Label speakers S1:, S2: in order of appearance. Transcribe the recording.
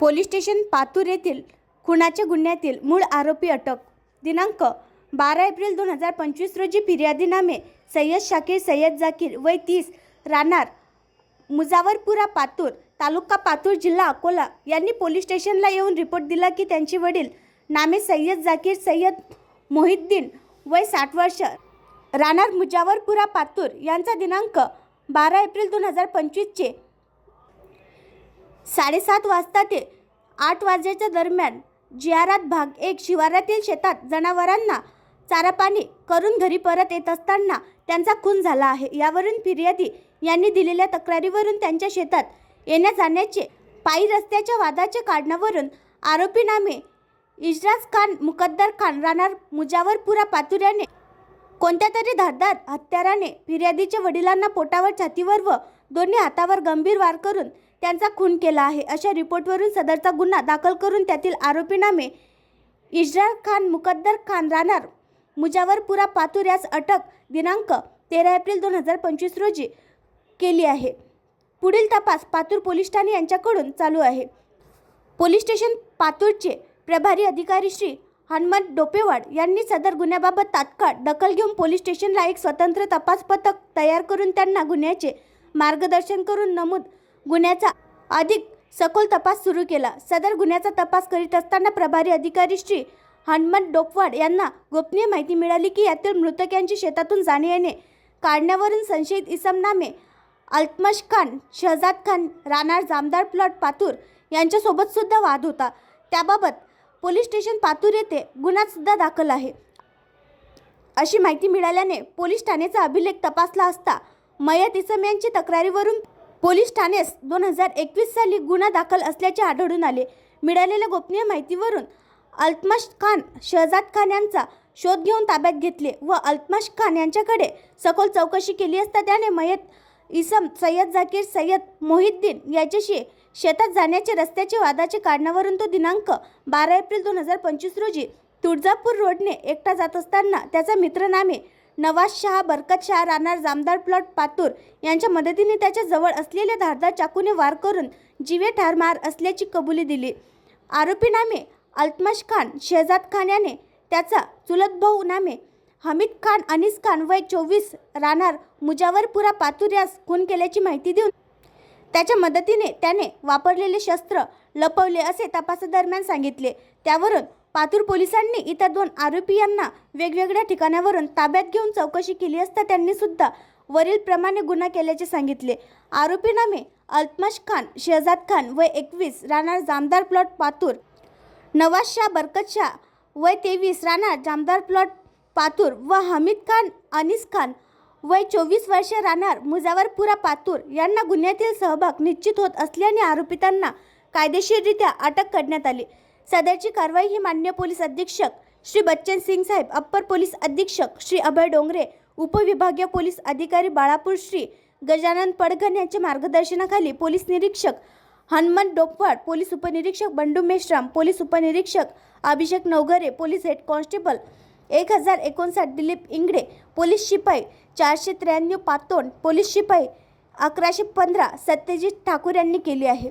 S1: Police station Patur येथील खुनाच्या गुन्ह्यातील मूळ आरोपी अटक. दिनांक बारा एप्रिल दोन हजार पंचवीस रोजी फिर्यादीनामे सय्यद शाकीर सय्यद जाकीर वय तीस राहणार मुजावरपुरा पातूर तालुका पातूर जिल्हा अकोला यांनी पोलीस स्टेशनला येऊन रिपोर्ट दिला की त्यांचे वडील नामे सय्यद जाकीर सय्यद मोहिद्दीन वय साठ वर्ष राहणार मुजावरपुरा पातूर. यांचा दिनांक बारा एप्रिल दोन हजार पंचवीसचे साडेसात वाजता ते आठ वाजेच्या दरम्यान जियारात भाग एक शिवारातील शेतात जनावरांना चारा पाणी करून घरी परत येत असताना त्यांचा खून झाला आहे. यावरून फिर्यादी यांनी दिलेल्या तक्रारीवरून त्यांच्या शेतात येण्या जाण्याचे पायी रस्त्याच्या वादाच्या काढण्यावरून आरोपी नामे इजराज खान मुकद्दर खान राहणार मुजावरपुरा पातुऱ्याने कोणत्या तरी धारदार हत्याराने फिर्यादीच्या वडिलांना पोटावर छातीवर व दोन्ही हातावर गंभीर वार करून त्यांचा खून केला आहे. अशा रिपोर्टवरून सदरचा गुन्हा दाखल करून त्यातील आरोपीनामे इजरा इजराल खान मुकद्दर खान राहणार मुजावरपुरा पातूर यास अटक दिनांक तेरा एप्रिल दोन हजार पंचवीस रोजी केली आहे. पुढील तपास पातूर पोलीस ठाणे यांच्याकडून चालू आहे. पोलीस स्टेशन पातूरचे प्रभारी अधिकारी श्री हनुमंत डोपेवाड यांनी सदर गुन्ह्याबाबत तात्काळ दखल घेऊन पोलीस स्टेशनला एक स्वतंत्र तपास पथक तयार करून त्यांना गुन्ह्याचे मार्गदर्शन करून नमूद गुन्ह्याचा अधिक सखोल तपास सुरू केला. सदर गुन्ह्याचा तपास करीत असताना प्रभारी अधिकारी श्री हनुमंत डोपवाड यांना गोपनीय माहिती मिळाली की यातील मृतकांची शेतातून जाणे येणे काढण्यावरून संशयित इसम नामे अल्तमश खान शहजाद खान राणार जामदार प्लॉट पातूर यांच्यासोबत सुद्धा वाद होता. त्याबाबत पोलीस स्टेशन पातूर येथे गुन्हासुद्धा दाखल आहे. अशी माहिती मिळाल्याने पोलीस ठाण्याचा अभिलेख तपासला असता मयत इसम यांची तक्रारीवरून पोलीस ठाण्यास दोन हजार एकवीस साली गुन्हा दाखल असल्याचे आढळून आले. मिळालेल्या गोपनीय माहितीवरून अल्तमश खान शहजाद खान यांचा शोध घेऊन ताब्यात घेतले व अल्तमश खान यांच्याकडे सखोल चौकशी केली असता त्याने मयत इसम सय्यद झाकीर सय्यद मोहिद्दीन याच्याशी शेतात जाण्याचे रस्त्याचे वादाचे कारणावरून तो दिनांक बारा एप्रिल दोन हजार पंचवीस रोजी तुळजापूर रोडने एकटा जात असताना त्याचा मित्र नामे नवाज शहा बरकत शहा राहणार जामदार प्लॉट पातूर यांच्या मदतीने त्याच्याजवळ असलेल्या धारदार चाकूने वार करून जीवे ठार मार असल्याची कबुली दिली. आरोपी नामे अल्तमश खान शेहजाद खान याने त्याचा चुलत भाऊ नामे हमीद खान अनिस खान वय चोवीस राहणार मुजावरपुरा पातूर यास खून केल्याची माहिती देऊन त्याच्या मदतीने त्याने वापरलेले शस्त्र लपवले असे तपासादरम्यान सांगितले. त्यावरून पातूर पोलिसांनी इतर दोन आरोपी यांना वेगवेगळ्या ठिकाणावरून ताब्यात घेऊन चौकशी केली असता त्यांनी सुद्धा वरील प्रमाणे गुन्हा केल्याचे सांगितले. आरोपी नामे अल्तमश खान शहजाद खान वय एकवीस राहणार जामदार प्लॉट पातूर. नवाज शाह बरकत शाह वय तेवीस राहणार जामदार प्लॉट पातूर व हमीद खान अनिस खान वय चोवीस वर्ष राहणार मुजावरपुरा पातूर यांना गुन्ह्यातील सहभाग निश्चित होत असल्याने आरोपितांना कायदेशीररित्या अटक करण्यात आली. सदरची कारवाई ही मान्य पोलीस अधीक्षक श्री बच्चन सिंग साहेब अप्पर पोलीस अधीक्षक श्री अभय डोंगरे उपविभागीय पोलीस अधिकारी बाळापूर श्री गजानन पडघन यांच्या मार्गदर्शनाखाली पोलीस निरीक्षक हनुमंत डोपवाड पोलीस उपनिरीक्षक बंडू मेश्राम पोलीस उपनिरीक्षक Abhishek Navghare police head constable एक हजार एकोणसाठ दिलीप इंगडे पोलीस शिपाई चारशे त्र्याण्णव पातोंड पोलीस शिपाई अकराशे पंधरा सत्यजित ठाकूर यांनी केली आहे.